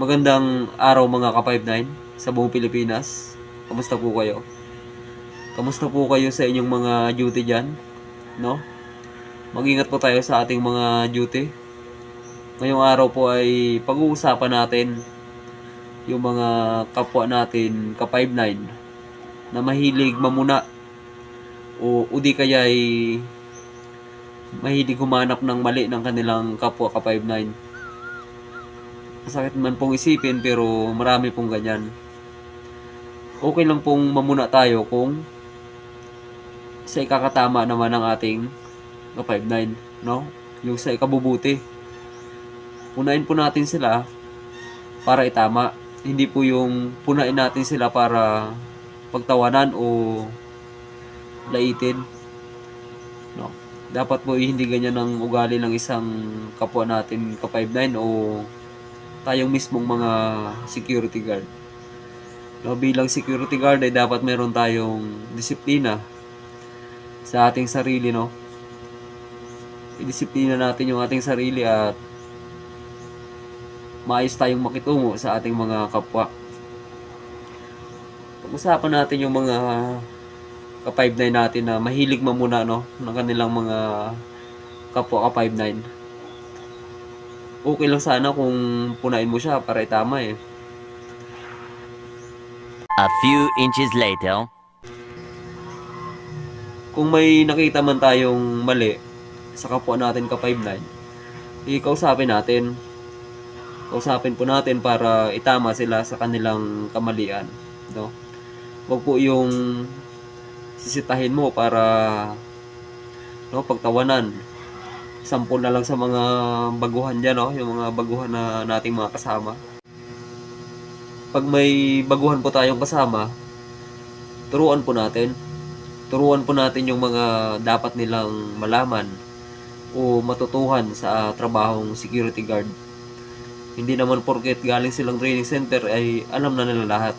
Magandang araw mga ka-59 sa buong Pilipinas. Kamusta po kayo? Kamusta po kayo sa inyong mga duty dyan? No? Mag-ingat po tayo sa ating mga duty. Ngayong araw po ay pag-uusapan natin yung mga kapwa natin ka-59 na mahilig mamuna o, o kaya ay mahilig humanap ng mali ng kanilang kapwa ka-59 masakit man pong isipin pero marami pong ganyan. Okay lang pong mamuna tayo kung sa ikakatama naman ng ating ka-59, no? Yung sa ikabubuti. Punain po natin sila para itama. Hindi po yung punain natin sila para pagtawanan o laitin. No? Dapat po hindi ganyan ang ugali ng isang kapwa natin ka-59 o tayong mismong mga security guard. No, bilang security guard ay dapat meron tayong disiplina sa ating sarili, no? Idisiplina natin yung ating sarili at maayos tayong makitungo sa ating mga kapwa. Pag-usapan natin yung mga ka-59 natin na mahilig mamuna, no? Ng kanilang mga kapwa ka-59 okay lang sana kung punain mo siya para itama eh. A few inches later. Kung may nakita man tayong mali sa kapwa natin ka 59, ikausapin natin. Kausapin po natin para itama sila sa kanilang kamalian, no? Huwag po yung sisitahin mo para no, pagtawanan. Sampol na lang sa mga baguhan dyan, no? yung mga baguhan na nating mga kasama. Pag may baguhan po tayong kasama, turuan po natin. Turuan po natin yung mga dapat nilang malaman o matutuhan sa trabahong security guard. Hindi naman porket galing silang training center ay alam na nila lahat.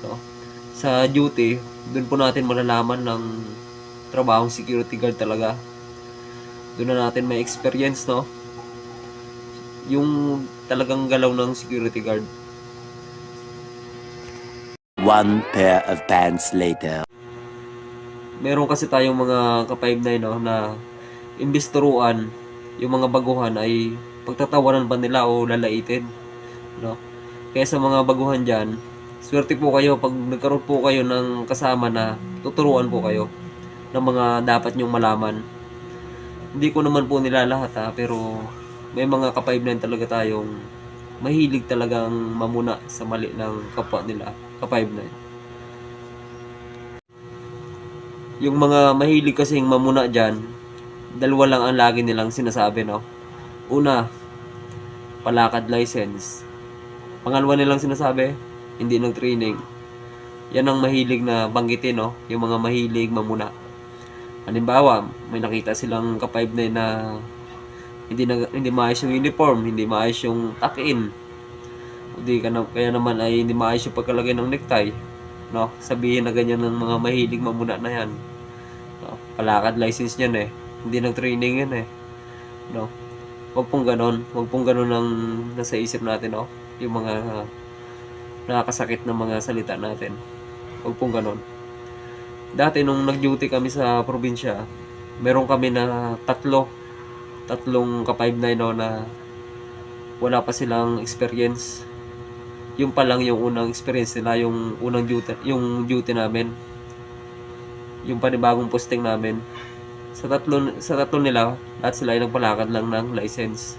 No? Sa duty, doon po natin malalaman ng trabahong security guard talaga doon na natin may experience, no? Yung talagang galaw ng security guard. One pair of pants later. Meron kasi tayong mga ka-59, no, na imbis turuan, yung mga baguhan ay pagtatawanan pa nila o lalaitin, no? Kaya sa mga baguhan dyan, swerte po kayo pag nagkaroon po kayo ng kasama na tuturuan po kayo ng mga dapat nyong malaman. Hindi ko naman po nila lahat ha, pero may mga ka-59 talaga tayong mahilig talagang mamuna sa mali ng kapwa nila, ka-59. Yung mga mahilig kasing mamuna dyan, dalawa lang ang lagi nilang sinasabi, no? Una, palakad license. Pangalawa nilang sinasabi, hindi nag-training. Yan ang mahilig na banggitin, no? Yung mga mahilig mamuna. Halimbawa, may nakita silang ka-59 na hindi na, hindi maayos yung uniform, hindi maayos yung tuck-in. Hindi ka na, kaya naman ay hindi maayos yung pagkalagay ng necktie. No? Sabihin na ganyan ng mga mahilig mamuna na yan. No? Palakad license niyan eh. Hindi nag-training yan eh. No? Huwag pong ganon. Huwag pong ganon ang nasa isip natin, no? Yung mga nakakasakit na mga salita natin. Huwag pong ganon. Dati nung nag-duty kami sa probinsya, meron kami na tatlo, tatlong ka-59 no, na wala pa silang experience. Yung pa lang yung unang experience nila, yung unang duty, yung duty namin. Yung panibagong posting namin. Sa tatlo, sa tatlo nila, lahat sila ay nagpalakad lang ng license.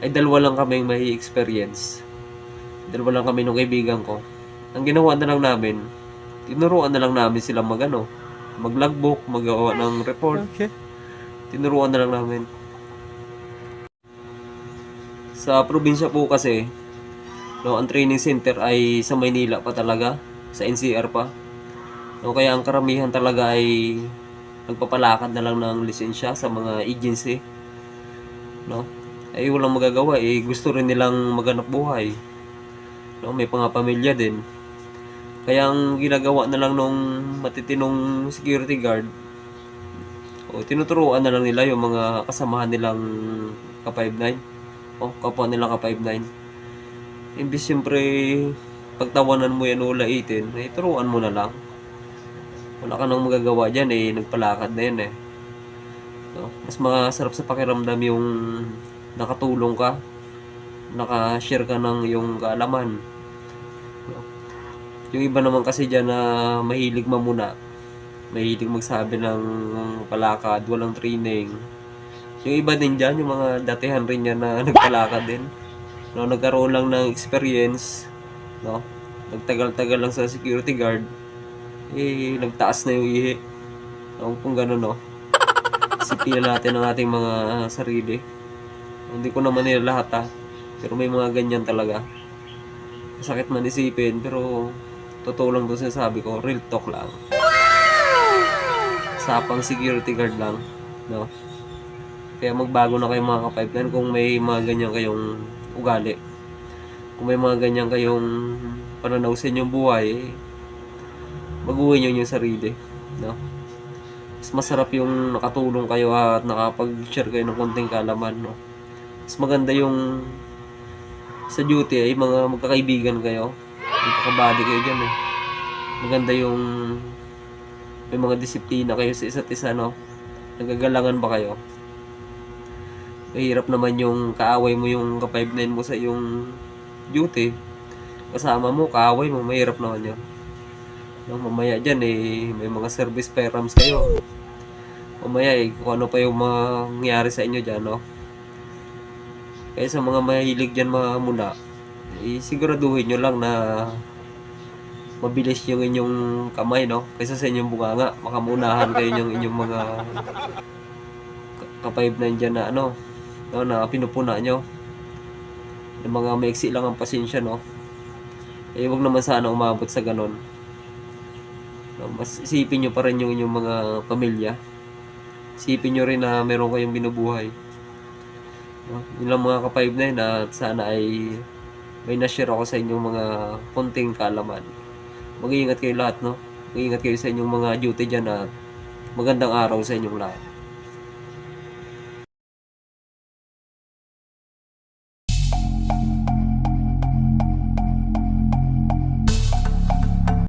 Ay dalawa lang kaming may experience. Dalawa lang kami nung kaibigan ko. Ang ginawa na lang namin, tinuruan na lang namin sila magano, mag-logbook, magawa ng report. Okay. Tinuruan na lang namin. Sa probinsya po kasi, no, ang training center ay sa Maynila pa talaga, sa NCR pa. No, kaya ang karamihan talaga ay nagpapalakad na lang ng lisensya sa mga agency. No? Ay walang magagawa eh gusto rin nilang maganap buhay. No, may pangapamilya din. Kaya ang ginagawa na lang nung matitinong security guard, o tinuturuan na lang nila yung mga kasamahan nilang ka-59. O kapwa nilang ka-59. imbis siyempre pagtawanan mo yan o laitin, eh turuan mo na lang. Wala ka nang magagawa dyan eh, nagpalakad na yan eh. No? Mas masarap sa pakiramdam yung nakatulong ka, nakashare ka ng yung kaalaman. Yung iba naman kasi dyan na mahilig mamuna, mahilig magsabi ng palakad, walang training. Yung iba din dyan, yung mga datihan rin yan na nagpalakad din. No, nagkaroon lang ng experience, no? Nagtagal-tagal lang sa security guard, eh, nagtaas na yung ihi. No, kung gano'n, no? Isipin na natin ang ating mga sarili. Hindi ko naman nila lahat, ha? Pero may mga ganyan talaga. Sakit man isipin, pero totoo lang doon sinasabi ko, real talk lang. Sapang security guard lang, no? Kaya magbago na kayo mga ka-pipeline kung may mga ganyan kayong ugali. Kung may mga ganyan kayong pananaw sa inyong buhay, baguhin nyo yung sarili. No? Mas masarap yung nakatulong kayo at nakapag-share kayo ng konting kalaman. No? Mas maganda yung sa duty ay mga magkakaibigan kayo. Magkakabady kayo dyan eh. Maganda yung may mga disiplina kayo sa isa't isa, no? Nagagalangan ba kayo? Mahirap naman yung kaaway mo yung ka-5-9 mo sa yung duty. Kasama mo, kaaway mo, mahirap naman yun. No, mamaya dyan eh, may mga service perams kayo. Mamaya eh, kung ano pa yung mangyari sa inyo dyan, no? Kaya sa mga mahilig dyan mga muna, eh, nyo lang na mabilis yung inyong kamay, no? Kaysa sa inyong bunganga, makamunahan kayo yung inyong mga ka-5 na dyan na ano, no, na pinupuna nyo. Yung mga maiksi lang ang pasensya, no? Eh, wag naman sana umabot sa ganon. No, mas isipin nyo pa rin yung inyong mga pamilya. Isipin nyo rin na meron kayong binubuhay. No? Yun lang mga ka-5 na yun at sana ay may na-share ako sa inyong mga konting kalaman. Mag-iingat kayo lahat, no? Mag-iingat kayo sa inyong mga duty dyan at magandang araw sa inyong lahat.